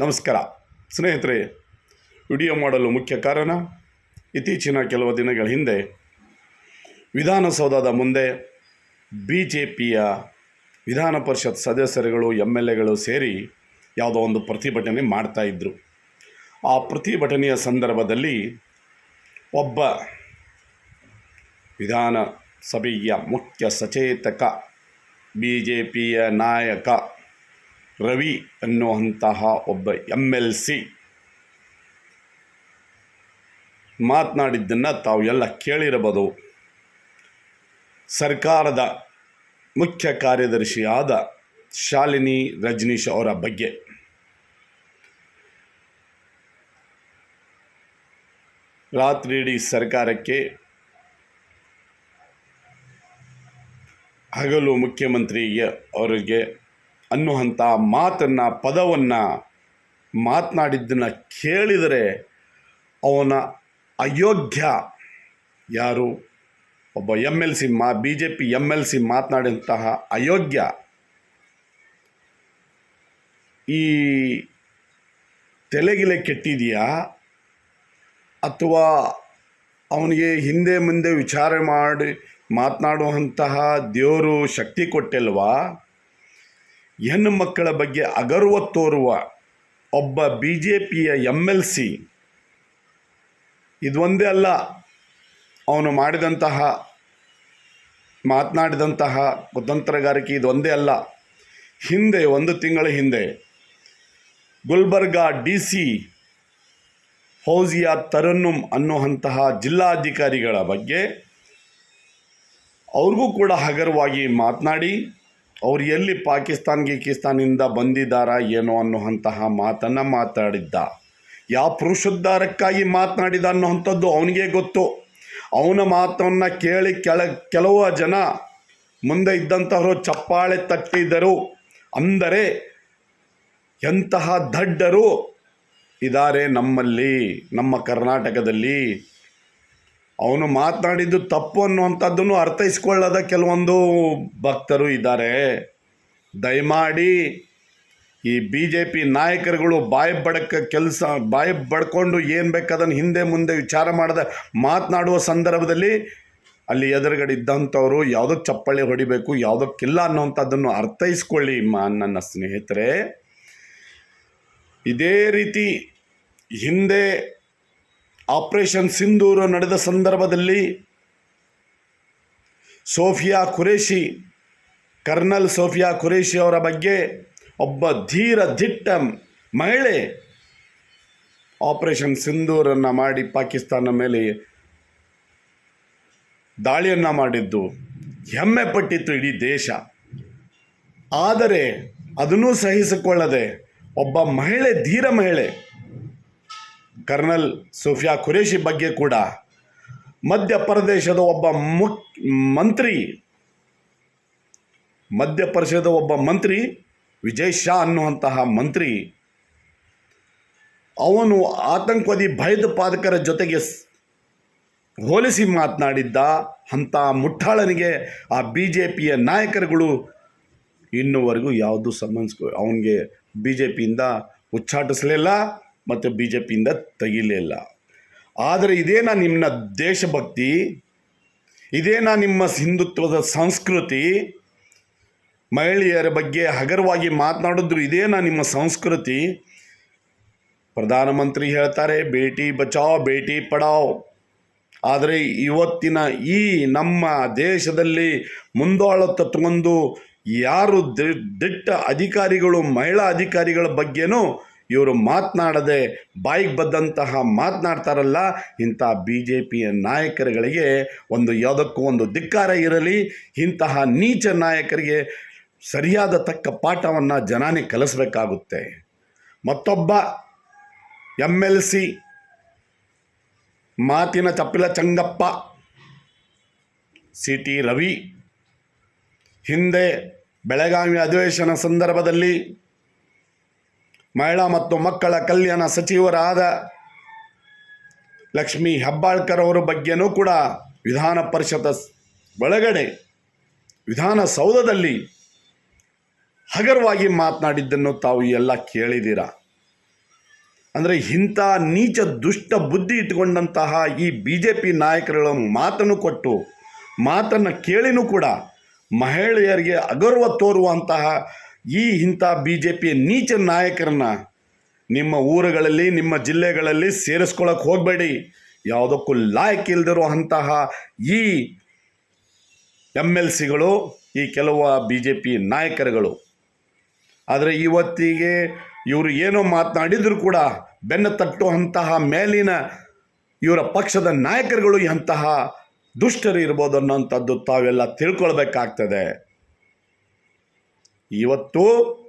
ನಮಸ್ಕಾರ. ಸ್ನೇಹಿತರೆ, ವಿಡಿಯೋ ಮಾಡಲು ಮುಖ್ಯ ಕಾರಣ, ಇತ್ತೀಚಿನ ಕೆಲವು ದಿನಗಳ ಹಿಂದೆ, ವಿಧಾನಸೌಧದ ಮುಂದೆ ಬಿ ಜೆ ಪಿಯ ವಿಧಾನ ಪರಿಷತ್ ಸದಸ್ಯರುಗಳು ಎಂ ಎಲ್ ಎಗಳು ಸೇರಿ ಯಾವುದೋ ಒಂದು ಪ್ರತಿಭಟನೆ ಮಾಡ್ತಾಯಿದ್ರು ಆ ಪ್ರತಿಭಟನೆಯ ಸಂದರ್ಭದಲ್ಲಿ ಒಬ್ಬ ವಿಧಾನಸಭೆಯ ಮುಖ್ಯ ಸಚೇತಕ ಬಿ ಜೆ ಪಿಯ ನಾಯಕ ರವಿ ಅನ್ನುವಂತಹ ಒಬ್ಬ ಎಂ ಎಲ್ ಸಿ. ಮಾತನಾಡಿದ್ದನ್ನು ತಾವು ಎಲ್ಲ ಕೇಳಿರಬಹುದು. ಸರ್ಕಾರದ ಮುಖ್ಯ ಕಾರ್ಯದರ್ಶಿಯಾದ ಶಾಲಿನಿ ರಜನೀಶ್ ಅವರ ಬಗ್ಗೆ. ರಾತ್ರಿ ಸರ್ಕಾರಕ್ಕೆ ಹಗಲು ಮುಖ್ಯಮಂತ್ರಿಗೆ ಅವರಿಗೆ ಅನ್ನುವಂಥ ಮಾತನ್ನು, ಪದವನ್ನು ಮಾತನಾಡಿದ್ದನ್ನು ಕೇಳಿದರೆ ಅವನ ಅಯೋಗ್ಯ ಯಾರು? ಒಬ್ಬ ಎಂ ಎಲ್ ಸಿ ಮಾ B J P M L C ಮಾತನಾಡಿದಂತಹ ಅಯೋಗ್ಯ. ಈ ತಲೆಗಿಲೆ ಕೆಟ್ಟಿದೆಯಾ? ಅಥವಾ ಅವನಿಗೆ ಹಿಂದೆ ಮುಂದೆ ವಿಚಾರ ಮಾಡಿ ಮಾತನಾಡುವಂತಹ ದೇವರು ಶಕ್ತಿ ಕೊಟ್ಟಿಲ್ವಾ? ಹೆಣ್ಣು ಮಕ್ಕಳ ಬಗ್ಗೆ ಅಗರ್ವ ತೋರುವ ಒಬ್ಬ ಬಿ ಜೆ ಪಿಯ ಎಂ ಎಲ್ ಸಿ ಇದೊಂದೇ ಅಲ್ಲ, ಅವನು ಮಾಡಿದಂತಹ, ಮಾತನಾಡಿದಂತಹ ಕುತಂತ್ರಗಾರಿಕೆ ಇದೊಂದೇ ಅಲ್ಲ. ಹಿಂದೆ, ಒಂದು ತಿಂಗಳ ಹಿಂದೆ, ಗುಲ್ಬರ್ಗಾ ಡಿ ಸಿ ಫೌಜಿಯಾ ತರನ್ನುಮ್ ಅನ್ನುವಂತಹ ಜಿಲ್ಲಾಧಿಕಾರಿಗಳ ಬಗ್ಗೆ ಅವ್ರಿಗೂ ಕೂಡ ಹಗರವಾಗಿ ಮಾತನಾಡಿ ಅವ್ರು ಎಲ್ಲಿ ಪಾಕಿಸ್ತಾನ್ ಗೀಕಿಸ್ತಾನಿಂದ ಬಂದಿದ್ದಾರಾ ಏನೋ ಅನ್ನುವಂತಹ ಮಾತನ್ನು ಮಾತಾಡಿದ್ದ. ಯಾವ ಪುರುಷೋದ್ಧಾರಕ್ಕಾಗಿ ಮಾತನಾಡಿದ ಅನ್ನುವಂಥದ್ದು ಅವನಿಗೆ ಗೊತ್ತು. ಅವನ ಮಾತನ್ನು ಕೇಳಿ ಕೆಳ, ಕೆಲವು ಜನ ಮುಂದೆ ಇದ್ದಂಥವರು ಚಪ್ಪಾಳೆ ತಟ್ಟಿದರು ಅಂದರೆ ಎಂತಹ ದಡ್ಡರು ಇದ್ದಾರೆ ನಮ್ಮಲ್ಲಿ, ನಮ್ಮ ಕರ್ನಾಟಕದಲ್ಲಿ. ಅವನು ಮಾತನಾಡಿದ್ದು ತಪ್ಪು ಅನ್ನುವಂಥದ್ದನ್ನು ಅರ್ಥೈಸ್ಕೊಳ್ಳದ ಕೆಲವೊಂದು ಭಕ್ತರು ಇದ್ದಾರೆ. ದಯಮಾಡಿ ಈ ಬಿ ಜೆ ಪಿ ನಾಯಕರುಗಳು ಬಾಯಿ ಬಡಕ ಕೆಲಸ, ಬಾಯಿ ಬಡ್ಕೊಂಡು ಏನು ಬೇಕಾದನ್ನು ಹಿಂದೆ ಮುಂದೆ ವಿಚಾರ ಮಾಡದೆ, ಮಾತನಾಡುವ ಸಂದರ್ಭದಲ್ಲಿ ಅಲ್ಲಿ ಎದುರುಗಡೆ ಇದ್ದಂಥವರು ಯಾವುದಕ್ಕೆ ಚಪ್ಪಳೆ ಹೊಡಿಬೇಕು, ಯಾವುದಕ್ಕಿಲ್ಲ ಅನ್ನೋವಂಥದ್ದನ್ನು ಅರ್ಥೈಸ್ಕೊಳ್ಳಿ, ಮಾ, ನನ್ನ ಸ್ನೇಹಿತರೆ. ಇದೇ ರೀತಿ ಹಿಂದೆ ಆಪರೇಷನ್ ಸಿಂಧೂರು ನಡೆದ ಸಂದರ್ಭದಲ್ಲಿ Sophia Qureshi colonel Sophia Qureshi ಅವರ ಬಗ್ಗೆ ಒಬ್ಬ ಧೀರ, ದಿಟ್ಟ ಮಹಿಳೆ ಆಪರೇಷನ್ ಸಿಂಧೂರನ್ನು ಮಾಡಿ ಪಾಕಿಸ್ತಾನ ಮೇಲೆ ದಾಳಿಯನ್ನು ಮಾಡಿದ್ದು. ಹೆಮ್ಮೆ ಪಟ್ಟಿತ್ತು ಇಡೀ ದೇಶ. ಆದರೆ ಅದನ್ನೂ ಸಹಿಸಿಕೊಳ್ಳದೆ ಒಬ್ಬ ಮಹಿಳೆ, ಧೀರ ಮಹಿಳೆ ಕರ್ನಲ್ ಸೋಫಿಯಾ ಖುರೇಶಿ ಬಗ್ಗೆ ಕೂಡ ಮಧ್ಯಪ್ರದೇಶದ ಒಬ್ಬ ಮುಕ್, ಮಂತ್ರಿ ಮಧ್ಯಪ್ರದೇಶದ ಒಬ್ಬ ಮಂತ್ರಿ, ವಿಜಯ್ ಶಾ ಅನ್ನುವಂತಹ ಮಂತ್ರಿ, ಅವನು ಆತಂಕವಾದಿ ಭಯೋತ್ಪಾದಕರ ಜೊತೆಗೆ ಹೋಲಿಸಿ ಮಾತನಾಡಿದ್ದ ಅಂಥ ಮುಟ್ಟಾಳನಿಗೆ ಆ ಬಿ ಜೆ ಪಿಯ ನಾಯಕರುಗಳು ಇನ್ನುವರೆಗೂ ಯಾವುದು ಸಂಬಂಧಿಸ್ಕೊ, ಅವನಿಗೆ ಬಿ ಜೆ ಪಿಯಿಂದ ಉಚ್ಚಾಟಿಸಲಿಲ್ಲ. ಮತ್ತು ಬಿ ಜೆ ಪಿಯಿಂದ ತೆಗಿಲಿಲ್ಲ ಆದರೆ ಇದೇನಾ ನಿಮ್ಮ ದೇಶಭಕ್ತಿ ಇದೇನಾ ನಿಮ್ಮ ಹಿಂದುತ್ವದ ಸಂಸ್ಕೃತಿ, ಮಹಿಳೆಯರ ಬಗ್ಗೆ ಹಗರವಾಗಿ ಮಾತನಾಡಿದ್ರು ಇದೇನಾ ನಿಮ್ಮ ಸಂಸ್ಕೃತಿ. ಪ್ರಧಾನಮಂತ್ರಿ ಹೇಳ್ತಾರೆ ಭೇಟಿ ಬಚಾವ್ ಭೇಟಿ ಪಡಾವ್. ಆದರೆ ಇವತ್ತಿನ ಈ ನಮ್ಮ ದೇಶದಲ್ಲಿ ಮುಂದಾಳ ತಗೊಂಡು ಯಾರು ದಿಟ್ಟ ಅಧಿಕಾರಿಗಳು, ಮಹಿಳಾ ಅಧಿಕಾರಿಗಳ ಬಗ್ಗೆನೂ ಇವರು ಮಾತನಾಡದೆ ಬಾಯಿಗೆ ಬಂದಂತಹ ಮಾತನಾಡ್ತಾರಲ್ಲ, ಇಂಥ ಬಿ ಜೆ ಪಿಯ ನಾಯಕರುಗಳಿಗೆ ಒಂದು ಯಾವುದಕ್ಕೂ ಒಂದು ಧಿಕ್ಕಾರ ಇರಲಿ, ಇಂತಹ ನೀಚ ನಾಯಕರಿಗೆ ಸರಿಯಾದ ತಕ್ಕ ಪಾಠವನ್ನು ಜನಾನೇ ಕಲಿಸಬೇಕಾಗುತ್ತೆ. ಮತ್ತೊಬ್ಬ ಎಂ ಎಲ್ ಸಿ ಮಾತಿನ ಚಪ್ಪಿಲ ಚಂಗಪ್ಪ ಸಿ ಟಿ ರವಿ, ಹಿಂದೆ ಬೆಳಗಾವಿ ಅಧಿವೇಶನ ಸಂದರ್ಭದಲ್ಲಿ ಮಹಿಳಾ ಮತ್ತು ಮಕ್ಕಳ ಕಲ್ಯಾಣ ಸಚಿವರಾದ ಲಕ್ಷ್ಮೀ ಹೆಬ್ಬಾಳ್ಕರ್ ಅವರ ಬಗ್ಗೆನೂ ಕೂಡ ವಿಧಾನ ಪರಿಷತ್ ಒಳಗಡೆ ವಿಧಾನಸೌಧದಲ್ಲಿ ಹಗರವಾಗಿ ಮಾತನಾಡಿದ್ದನ್ನು ತಾವು ಎಲ್ಲ ಕೇಳಿದ್ದೀರ? ಅಂದರೆ ಇಂಥ ನೀಚ ದುಷ್ಟ ಬುದ್ಧಿ ಇಟ್ಕೊಂಡಂತಹ ಈ ಬಿ ಜೆ ಪಿ ನಾಯಕರುಗಳ ಮಾತನ್ನು ಕೊಟ್ಟು, ಮಾತನ್ನು ಕೇಳಿನೂ ಕೂಡ ಮಹಿಳೆಯರಿಗೆ ಅಗರ್ವ ತೋರುವಂತಹ ಈ ಇಂಥ ಬಿ ಜೆ ಪಿಯ ನೀಚ ನಾಯಕರನ್ನ ನಿಮ್ಮ ಊರುಗಳಲ್ಲಿ, ನಿಮ್ಮ ಜಿಲ್ಲೆಗಳಲ್ಲಿ ಸೇರಿಸ್ಕೊಳ್ಳೋಕೆ ಹೋಗಬೇಡಿ. ಯಾವುದಕ್ಕೂ ಲಾಯಕ್ ಇಲ್ದಿರುವಂತಹ ಈ ಎಂ ಎಲ್ ಸಿಗಳು ಈ ಕೆಲವು ಬಿ ಜೆ ಪಿ ನಾಯಕರುಗಳು. ಆದರೆ ಇವತ್ತಿಗೆ ಇವರು ಏನೋ ಮಾತನಾಡಿದರೂ ಕೂಡ ಬೆನ್ನು ತಟ್ಟುವಂತಹ ಮೇಲಿನ ಇವರ ಪಕ್ಷದ ನಾಯಕರುಗಳು ಎಂತಹ ದುಷ್ಟರು ಇರ್ಬೋದು ಅನ್ನೋಂಥದ್ದು ತಾವೆಲ್ಲ ತಿಳ್ಕೊಳ್ಬೇಕಾಗ್ತದೆ. ಇವತ್ತು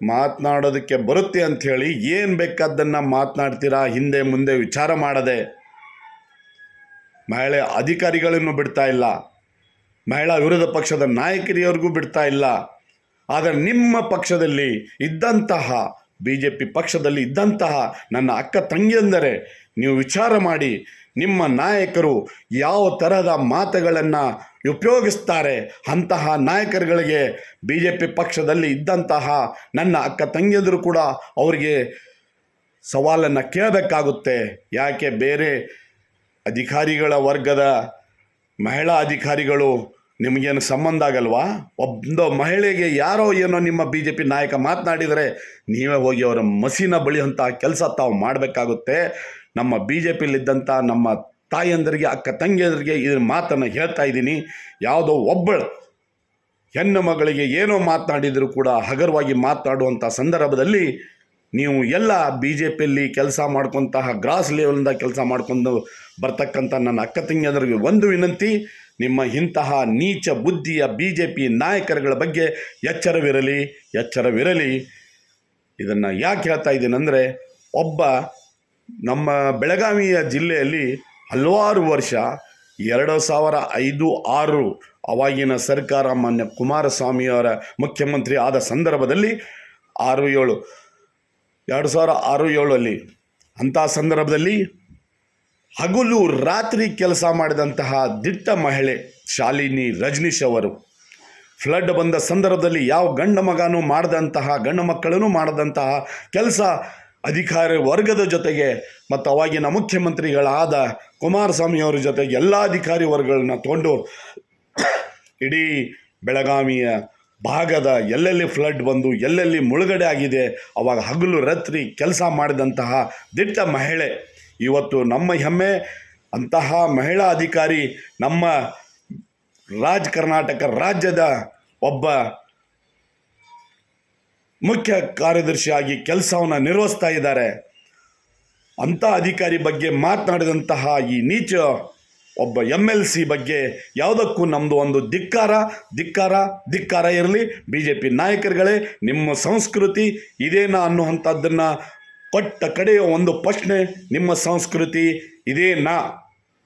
ಮಾತನಾಡೋದಕ್ಕೆ ಬರುತ್ತೆ ಅಂಥೇಳಿ ಏನು ಬೇಕಾದ್ದನ್ನು ಮಾತನಾಡ್ತೀರಾ, ಹಿಂದೆ ಮುಂದೆ ವಿಚಾರ ಮಾಡದೆ? ಮಹಿಳೆ ಅಧಿಕಾರಿಗಳನ್ನು ಬಿಡ್ತಾ ಇಲ್ಲ. ಮಹಿಳಾ ವಿರೋಧ ಪಕ್ಷದ ನಾಯಕರಿಯವ್ರಿಗೂ ಬಿಡ್ತಾ ಇಲ್ಲ. ಆದರೆ ನಿಮ್ಮ ಪಕ್ಷದಲ್ಲಿ ಇದ್ದಂತಹ ಬಿ ಜೆ ಪಿ ಪಕ್ಷದಲ್ಲಿ ಇದ್ದಂತಹ ನನ್ನ ಅಕ್ಕ ತಂಗಿಯಂದರೆ ನೀವು ವಿಚಾರ ಮಾಡಿ ನಿಮ್ಮ ನಾಯಕರು ಯಾವ ತರಹದ ಮಾತುಗಳನ್ನು ಉಪಯೋಗಿಸ್ತಾರೆ? ಅಂತಹ ನಾಯಕರುಗಳಿಗೆ ಬಿ ಜೆ ಪಿ ಪಕ್ಷದಲ್ಲಿ ಇದ್ದಂತಹ ನನ್ನ ಅಕ್ಕ ತಂಗಿಯಂದರು ಕೂಡ ಅವರಿಗೆ ಸವಾಲನ್ನು ಕೇಳಬೇಕಾಗುತ್ತೆ. ಯಾಕೆ ಬೇರೆ ಅಧಿಕಾರಿಗಳ ವರ್ಗದ ಮಹಿಳಾ ಅಧಿಕಾರಿಗಳು ನಿಮಗೇನು ಸಂಬಂಧ ಆಗಲ್ವಾ? ಒಂದು ಮಹಿಳೆಗೆ ಯಾರೋ ಏನೋ ನಿಮ್ಮ ಬಿ ಜೆ ಪಿ ನಾಯಕ ಮಾತನಾಡಿದರೆ ನೀವೇ ಹೋಗಿ ಅವರ ಮಸೀನ ಬಳಿಯುವಂತಹ ಕೆಲಸ ತಾವು ಮಾಡಬೇಕಾಗುತ್ತೆ. ನಮ್ಮ ಬಿ ಜೆ ಪಿಯಲ್ಲಿದ್ದಂಥ ನಮ್ಮ ತಾಯಂದರಿಗೆ ಅಕ್ಕ ತಂಗಿಯಂದರಿಗೆ ಇದ್ರ ಮಾತನ್ನು ಹೇಳ್ತಾ ಇದ್ದೀನಿ. ಯಾವುದೋ ಒಬ್ಬಳು ಹೆಣ್ಣು ಮಗಳಿಗೆ ಏನೋ ಮಾತನಾಡಿದರೂ ಕೂಡ ಹಗರವಾಗಿ ಮಾತನಾಡುವಂಥ ಸಂದರ್ಭದಲ್ಲಿ ನೀವು ಎಲ್ಲ ಬಿ ಜೆ ಪಿಯಲ್ಲಿ ಕೆಲಸ ಮಾಡ್ಕೊತಹ ಗ್ರಾಸ್ ಲೆವೆಲಿಂದ ಕೆಲಸ ಮಾಡ್ಕೊಂಡು ಬರ್ತಕ್ಕಂಥ ನನ್ನ ಅಕ್ಕ ತಂಗಿಯಂದರಿಗೆ ಒಂದು ವಿನಂತಿ, ನಿಮ್ಮ ಇಂತಹ ನೀಚ ಬುದ್ಧಿಯ ಬಿ ಜೆ ಪಿ ನಾಯಕರುಗಳ ಬಗ್ಗೆ ಎಚ್ಚರವಿರಲಿ ಎಚ್ಚರವಿರಲಿ. ಇದನ್ನು ಯಾಕೆ ಹೇಳ್ತಾ ಇದ್ದೀನಂದರೆ ಒಬ್ಬ ನಮ್ಮ ಬೆಳಗಾವಿಯ ಜಿಲ್ಲೆಯಲ್ಲಿ ಹಲವಾರು ವರ್ಷ ಎರಡು ಸಾವಿರ ಐದು ಆರು ಅವಾಗಿನ ಸರ್ಕಾರ ಮಾನ್ಯ ಕುಮಾರಸ್ವಾಮಿಯವರ ಮುಖ್ಯಮಂತ್ರಿ ಆದ ಸಂದರ್ಭದಲ್ಲಿ ಆರು ಏಳು, ಎರಡು ಸಾವಿರ ಆರು ಏಳಲ್ಲಿ ಅಂಥ ಸಂದರ್ಭದಲ್ಲಿ ಹಗಲು ರಾತ್ರಿ ಕೆಲಸ ಮಾಡಿದಂತಹ ದಿಟ್ಟ ಮಹಿಳೆ ಶಾಲಿನಿ ರಜನೀಶ್ ಅವರು. ಫ್ಲಡ್ ಬಂದ ಸಂದರ್ಭದಲ್ಲಿ ಯಾವ ಗಂಡ ಮಗನೂ ಮಾಡಿದಂತಹ, ಗಂಡ ಮಕ್ಕಳನ್ನು ಮಾಡಿದಂತಹ ಕೆಲಸ ಅಧಿಕಾರಿ ವರ್ಗದ ಜೊತೆಗೆ ಮತ್ತು ಅವಾಗಿನ ಮುಖ್ಯಮಂತ್ರಿಗಳಾದ ಕುಮಾರಸ್ವಾಮಿಯವರ ಜೊತೆಗೆ ಎಲ್ಲ ಅಧಿಕಾರಿ ವರ್ಗಗಳನ್ನ ತೊಗೊಂಡು ಇಡೀ ಬೆಳಗಾವಿಯ ಭಾಗದ ಎಲ್ಲೆಲ್ಲಿ ಫ್ಲಡ್ ಬಂದು ಎಲ್ಲೆಲ್ಲಿ ಮುಳುಗಡೆ ಆಗಿದೆ, ಅವಾಗ ಹಗಲು ರಾತ್ರಿ ಕೆಲಸ ಮಾಡಿದಂತಹ ದಿಟ್ಟ ಮಹಿಳೆ. ಇವತ್ತು ನಮ್ಮ ಹೆಮ್ಮೆ, ಅಂತಹ ಮಹಿಳಾ ಅಧಿಕಾರಿ ನಮ್ಮ ರಾಜ್ ಕರ್ನಾಟಕ ರಾಜ್ಯದ ಒಬ್ಬ ಮುಖ್ಯ ಕಾರ್ಯದರ್ಶಿಯಾಗಿ ಕೆಲಸವನ್ನು ನಿರ್ವಹಿಸ್ತಾ ಇದ್ದಾರೆ. ಅಂಥ ಅಧಿಕಾರಿ ಬಗ್ಗೆ ಮಾತನಾಡಿದಂತಹ ಈ ನೀಚ ಒಬ್ಬ ಎಂ ಎಲ್ ಸಿ ಬಗ್ಗೆ ಯಾವುದಕ್ಕೂ ನಮ್ಮದು ಒಂದು ಧಿಕ್ಕಾರ ಧಿಕ್ಕಾರ ಧಿಕ್ಕಾರ ಇರಲಿ. ಬಿ ಜೆ ಪಿ ನಾಯಕರುಗಳೇ, ನಿಮ್ಮ ಸಂಸ್ಕೃತಿ ಇದೇನಾ ಅನ್ನುವಂಥದ್ದನ್ನು ಕೊಟ್ಟ ಕಡೆಯ ಒಂದು ಪ್ರಶ್ನೆ, ನಿಮ್ಮ ಸಂಸ್ಕೃತಿ ಇದೇನಾ?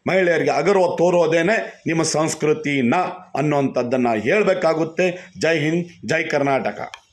ಮಹಿಳೆಯರಿಗೆ ಅಗರ್ವ ತೋರೋದೇನೆ ನಿಮ್ಮ ಸಂಸ್ಕೃತಿನ ಅನ್ನುವಂಥದ್ದನ್ನು ಹೇಳಬೇಕಾಗುತ್ತೆ. ಜೈ ಹಿಂದ್, ಜೈ ಕರ್ನಾಟಕ.